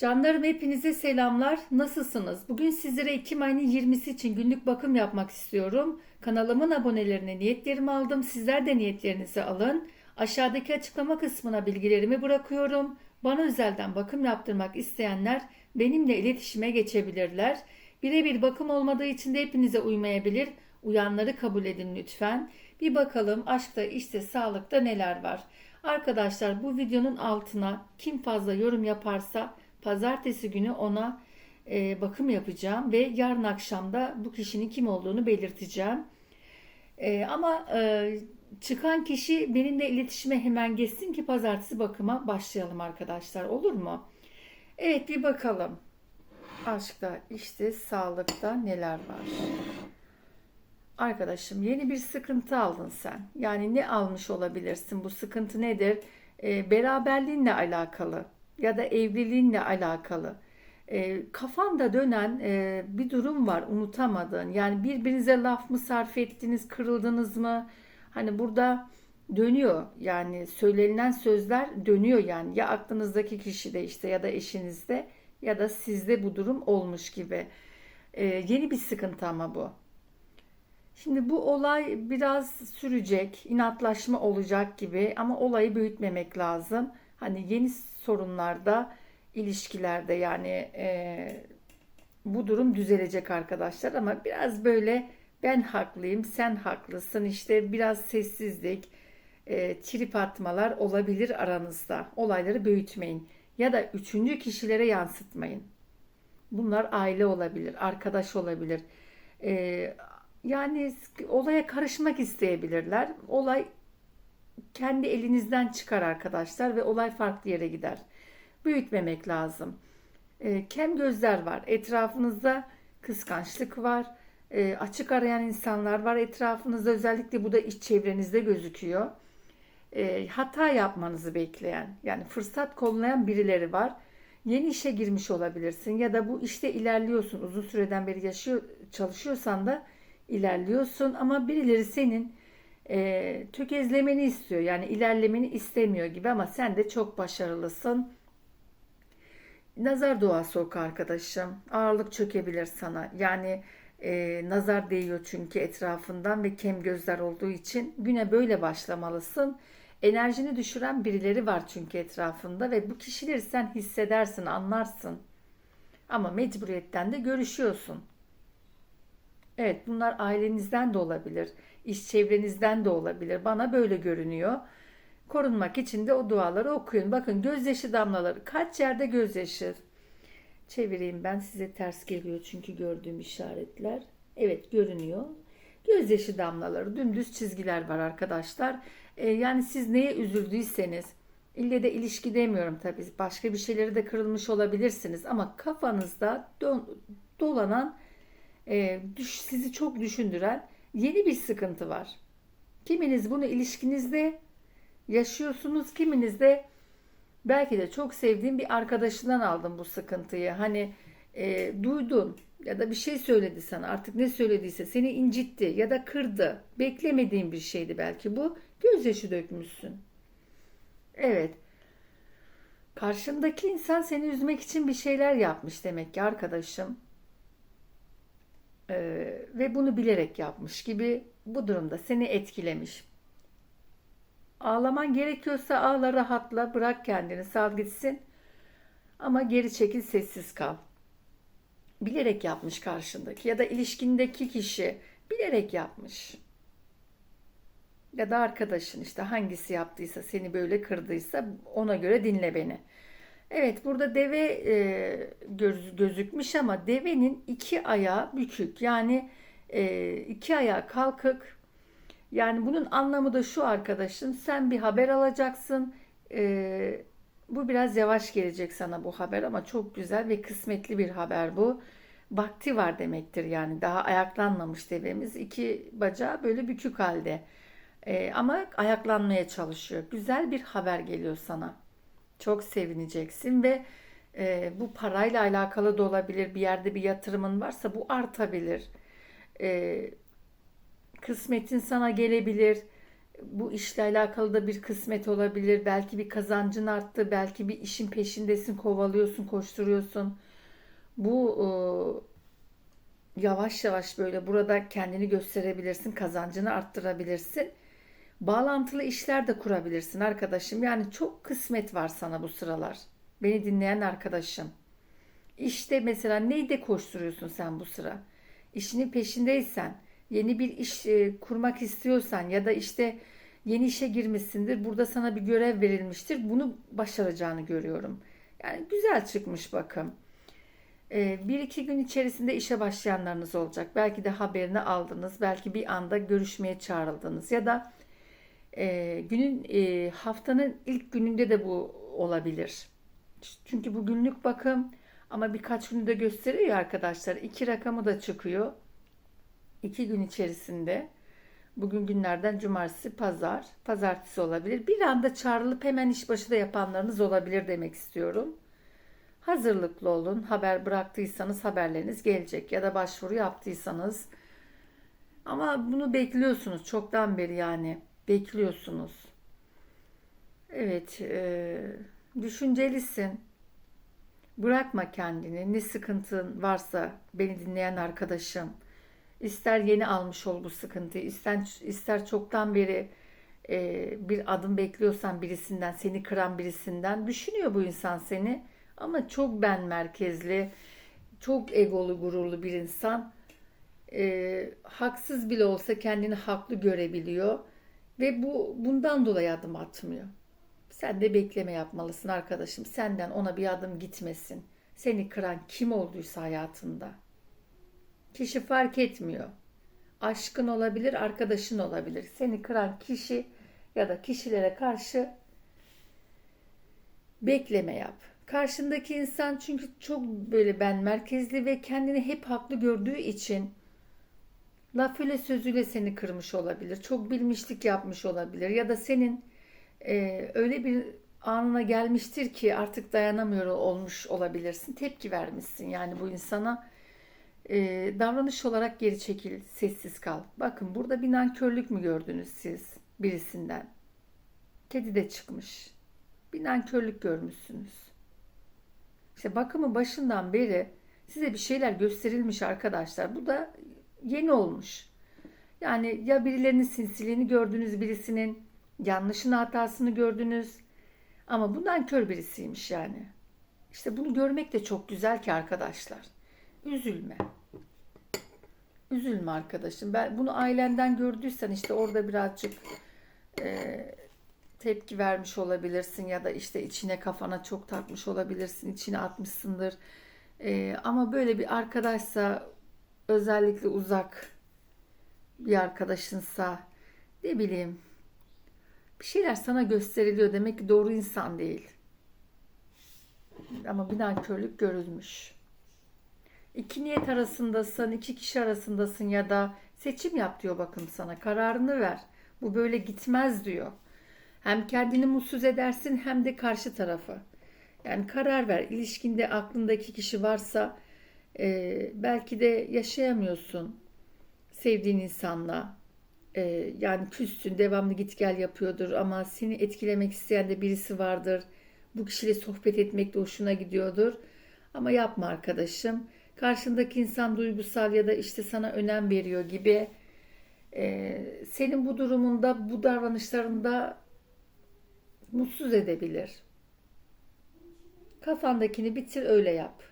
Canlarım hepinize selamlar. Nasılsınız? Bugün sizlere Ekim ayının 20'si için günlük bakım yapmak istiyorum. Kanalımın abonelerine niyetlerimi aldım. Sizler de niyetlerinizi alın. Aşağıdaki açıklama kısmına bilgilerimi bırakıyorum. Bana özelden bakım yaptırmak isteyenler benimle iletişime geçebilirler. Birebir bakım olmadığı için de hepinize uymayabilir. Uyanları kabul edin lütfen. Bir bakalım aşkta, işte, sağlıkta neler var. Arkadaşlar bu videonun altına kim fazla yorum yaparsa pazartesi günü ona e, bakım yapacağım ve yarın akşam da bu kişinin kim olduğunu belirteceğim. E, ama e, çıkan kişi benimle iletişime hemen geçsin ki pazartesi bakıma başlayalım arkadaşlar. Olur mu? Evet bir bakalım. Aşkta, işte, sağlıkta neler var? Arkadaşım yeni bir sıkıntı aldın sen. Yani ne almış olabilirsin? Bu sıkıntı nedir? E, beraberliğinle alakalı ya da evliliğinle alakalı. E, kafanda dönen e, bir durum var unutamadığın. Yani birbirinize laf mı sarf ettiniz, kırıldınız mı? Hani burada dönüyor yani söylenilen sözler dönüyor yani ya aklınızdaki kişide işte ya da eşinizde ya da sizde bu durum olmuş gibi. E, yeni bir sıkıntı ama bu. Şimdi bu olay biraz sürecek, inatlaşma olacak gibi ama olayı büyütmemek lazım. Hani yeni sorunlarda, ilişkilerde yani e, bu durum düzelecek arkadaşlar ama biraz böyle ben haklıyım, sen haklısın işte biraz sessizlik, e, trip atmalar olabilir aranızda. Olayları büyütmeyin ya da üçüncü kişilere yansıtmayın. Bunlar aile olabilir, arkadaş olabilir. E, yani olaya karışmak isteyebilirler. Olay kendi elinizden çıkar arkadaşlar ve olay farklı yere gider. Büyütmemek lazım. E, kem gözler var. Etrafınızda kıskançlık var. E, açık arayan insanlar var etrafınızda. Özellikle bu da iç çevrenizde gözüküyor. E, hata yapmanızı bekleyen, yani fırsat kollayan birileri var. Yeni işe girmiş olabilirsin ya da bu işte ilerliyorsun. Uzun süreden beri yaşıyor, çalışıyorsan da ilerliyorsun ama birileri senin e, tökezlemeni istiyor. Yani ilerlemeni istemiyor gibi ama sen de çok başarılısın. Nazar duası oku arkadaşım. Ağırlık çökebilir sana. Yani e, nazar değiyor çünkü etrafından ve kem gözler olduğu için güne böyle başlamalısın. Enerjini düşüren birileri var çünkü etrafında ve bu kişileri sen hissedersin, anlarsın. Ama mecburiyetten de görüşüyorsun. Evet, bunlar ailenizden de olabilir, iş çevrenizden de olabilir. Bana böyle görünüyor. Korunmak için de o duaları okuyun. Bakın gözyaşı damlaları. Kaç yerde gözyaşı? Çevireyim ben size ters geliyor çünkü gördüğüm işaretler. Evet görünüyor. Gözyaşı damlaları, dümdüz çizgiler var arkadaşlar. Ee, yani siz neye üzüldüyseniz, ille de ilişki demiyorum tabii. Başka bir şeyleri de kırılmış olabilirsiniz ama kafanızda dolanan e, düş, sizi çok düşündüren yeni bir sıkıntı var. Kiminiz bunu ilişkinizde yaşıyorsunuz, kiminiz de belki de çok sevdiğim bir arkadaşından aldım bu sıkıntıyı. Hani e, duydun ya da bir şey söyledi sana artık ne söylediyse seni incitti ya da kırdı. Beklemediğin bir şeydi belki bu. Gözyaşı dökmüşsün. Evet. Karşındaki insan seni üzmek için bir şeyler yapmış demek ki arkadaşım. Ee, ve bunu bilerek yapmış gibi bu durumda seni etkilemiş. Ağlaman gerekiyorsa ağla rahatla bırak kendini sal gitsin ama geri çekil sessiz kal. Bilerek yapmış karşındaki ya da ilişkindeki kişi bilerek yapmış. Ya da arkadaşın işte hangisi yaptıysa seni böyle kırdıysa ona göre dinle beni. Evet burada deve e, göz, gözükmüş ama devenin iki ayağı bükük. Yani e, iki ayağı kalkık. Yani bunun anlamı da şu arkadaşım sen bir haber alacaksın. E, bu biraz yavaş gelecek sana bu haber ama çok güzel ve kısmetli bir haber bu. Vakti var demektir yani daha ayaklanmamış devemiz. iki bacağı böyle bükük halde. E, ama ayaklanmaya çalışıyor. Güzel bir haber geliyor sana. Çok sevineceksin ve e, bu parayla alakalı da olabilir. Bir yerde bir yatırımın varsa bu artabilir. E, kısmetin sana gelebilir. bu işle alakalı da bir kısmet olabilir. Belki bir kazancın arttı, belki bir işin peşindesin, kovalıyorsun, koşturuyorsun. Bu e, yavaş yavaş böyle burada kendini gösterebilirsin, kazancını arttırabilirsin. Bağlantılı işler de kurabilirsin arkadaşım. Yani çok kısmet var sana bu sıralar. Beni dinleyen arkadaşım. İşte mesela neyde koşturuyorsun sen bu sıra? İşinin peşindeysen, yeni bir iş e, kurmak istiyorsan ya da işte yeni işe girmişsindir. Burada sana bir görev verilmiştir. Bunu başaracağını görüyorum. Yani güzel çıkmış bakım. E, bir iki gün içerisinde işe başlayanlarınız olacak. Belki de haberini aldınız. Belki bir anda görüşmeye çağrıldınız. Ya da e, günün e, haftanın ilk gününde de bu olabilir. Çünkü bu günlük bakım ama birkaç günü de gösteriyor arkadaşlar. İki rakamı da çıkıyor. İki gün içerisinde. Bugün günlerden cumartesi, pazar, pazartesi olabilir. Bir anda çağrılıp hemen işbaşı da yapanlarınız olabilir demek istiyorum. Hazırlıklı olun. Haber bıraktıysanız haberleriniz gelecek ya da başvuru yaptıysanız. Ama bunu bekliyorsunuz çoktan beri yani. Bekliyorsunuz. Evet, e, düşüncelisin. Bırakma kendini. Ne sıkıntın varsa beni dinleyen arkadaşım. İster yeni almış ol bu sıkıntıyı, ister, ister çoktan beri e, bir adım bekliyorsan birisinden, seni kıran birisinden düşünüyor bu insan seni. Ama çok ben merkezli, çok egolu, gururlu bir insan. E, haksız bile olsa kendini haklı görebiliyor ve bu bundan dolayı adım atmıyor. Sen de bekleme yapmalısın arkadaşım. Senden ona bir adım gitmesin. Seni kıran kim olduysa hayatında. Kişi fark etmiyor. Aşkın olabilir, arkadaşın olabilir. Seni kıran kişi ya da kişilere karşı bekleme yap. Karşındaki insan çünkü çok böyle ben merkezli ve kendini hep haklı gördüğü için laf ile sözüyle seni kırmış olabilir. Çok bilmişlik yapmış olabilir ya da senin e, öyle bir anına gelmiştir ki artık dayanamıyor olmuş olabilirsin. Tepki vermişsin yani bu insana e, davranış olarak geri çekil, sessiz kal. Bakın burada bir nankörlük mü gördünüz siz birisinden? Kedi de çıkmış. Bir nankörlük görmüşsünüz. İşte bakımı başından beri size bir şeyler gösterilmiş arkadaşlar. Bu da yeni olmuş. Yani ya birilerinin sinsiliğini gördünüz, birisinin yanlışını hatasını gördünüz. Ama bundan kör birisiymiş yani. İşte bunu görmek de çok güzel ki arkadaşlar. Üzülme. Üzülme arkadaşım. Ben bunu ailenden gördüysen işte orada birazcık e, tepki vermiş olabilirsin ya da işte içine kafana çok takmış olabilirsin, içine atmışsındır. E, ama böyle bir arkadaşsa özellikle uzak bir arkadaşınsa ne bileyim bir şeyler sana gösteriliyor demek ki doğru insan değil. Ama bir nankörlük görülmüş. İki niyet arasındasın, iki kişi arasındasın ya da seçim yap diyor bakın sana. Kararını ver. Bu böyle gitmez diyor. Hem kendini mutsuz edersin hem de karşı tarafı. Yani karar ver. İlişkinde aklındaki kişi varsa e, belki de yaşayamıyorsun sevdiğin insanla. E, yani küssün, devamlı git gel yapıyordur ama seni etkilemek isteyen de birisi vardır. Bu kişiyle sohbet etmek de hoşuna gidiyordur. Ama yapma arkadaşım. Karşındaki insan duygusal ya da işte sana önem veriyor gibi. E, senin bu durumunda, bu davranışlarında mutsuz edebilir. Kafandakini bitir öyle yap.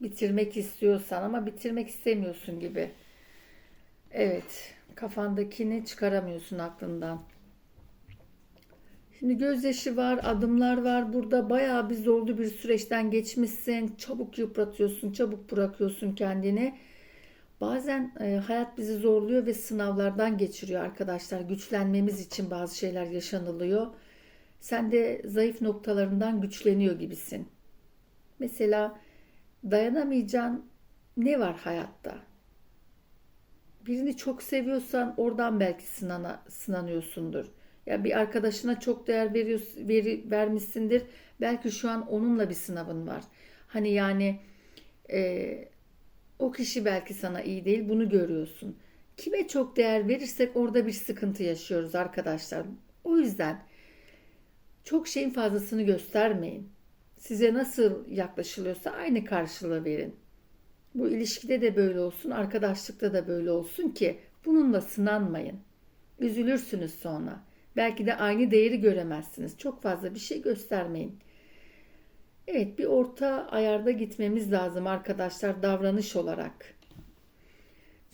Bitirmek istiyorsan ama bitirmek istemiyorsun gibi. Evet, kafandakini çıkaramıyorsun aklından. Şimdi gözyaşı var, adımlar var. Burada bayağı bir zorlu bir süreçten geçmişsin. Çabuk yıpratıyorsun, çabuk bırakıyorsun kendini. Bazen e, hayat bizi zorluyor ve sınavlardan geçiriyor arkadaşlar. Güçlenmemiz için bazı şeyler yaşanılıyor. Sen de zayıf noktalarından güçleniyor gibisin. Mesela dayanamayacağın ne var hayatta? Birini çok seviyorsan oradan belki sınana, sınanıyorsundur. Ya bir arkadaşına çok değer veriyor, veri, vermişsindir. Belki şu an onunla bir sınavın var. Hani yani e, o kişi belki sana iyi değil bunu görüyorsun. Kime çok değer verirsek orada bir sıkıntı yaşıyoruz arkadaşlar. O yüzden çok şeyin fazlasını göstermeyin. Size nasıl yaklaşılıyorsa aynı karşılığı verin. Bu ilişkide de böyle olsun, arkadaşlıkta da böyle olsun ki bununla sınanmayın. Üzülürsünüz sonra. Belki de aynı değeri göremezsiniz. Çok fazla bir şey göstermeyin. Evet, bir orta ayarda gitmemiz lazım arkadaşlar davranış olarak.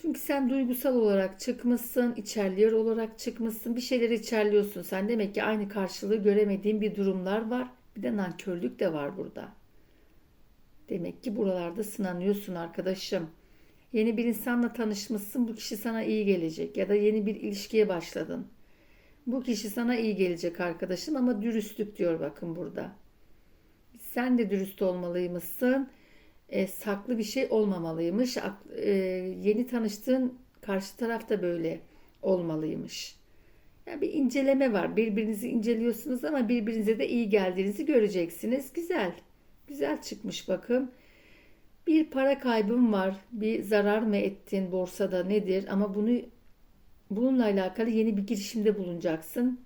Çünkü sen duygusal olarak çıkmışsın, içerliyor olarak çıkmışsın. Bir şeyleri içerliyorsun. Sen demek ki aynı karşılığı göremediğin bir durumlar var. Bir de nankörlük de var burada. Demek ki buralarda sınanıyorsun arkadaşım. Yeni bir insanla tanışmışsın. Bu kişi sana iyi gelecek. Ya da yeni bir ilişkiye başladın. Bu kişi sana iyi gelecek arkadaşım ama dürüstlük diyor bakın burada. Sen de dürüst olmalıymışsın. E, saklı bir şey olmamalıymış. E, yeni tanıştığın karşı taraf da böyle olmalıymış. Yani bir inceleme var. Birbirinizi inceliyorsunuz ama birbirinize de iyi geldiğinizi göreceksiniz. Güzel. Güzel çıkmış bakın. Bir para kaybım var. Bir zarar mı ettin borsada nedir? Ama bunu bununla alakalı yeni bir girişimde bulunacaksın.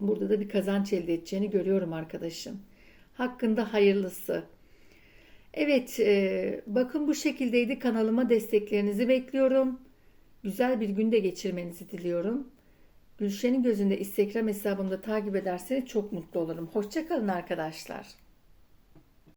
Burada da bir kazanç elde edeceğini görüyorum arkadaşım. Hakkında hayırlısı. Evet, e, bakın bu şekildeydi. Kanalıma desteklerinizi bekliyorum. Güzel bir günde geçirmenizi diliyorum. Gülşen'in gözünde Instagram hesabımda takip ederseniz çok mutlu olurum. Hoşçakalın arkadaşlar.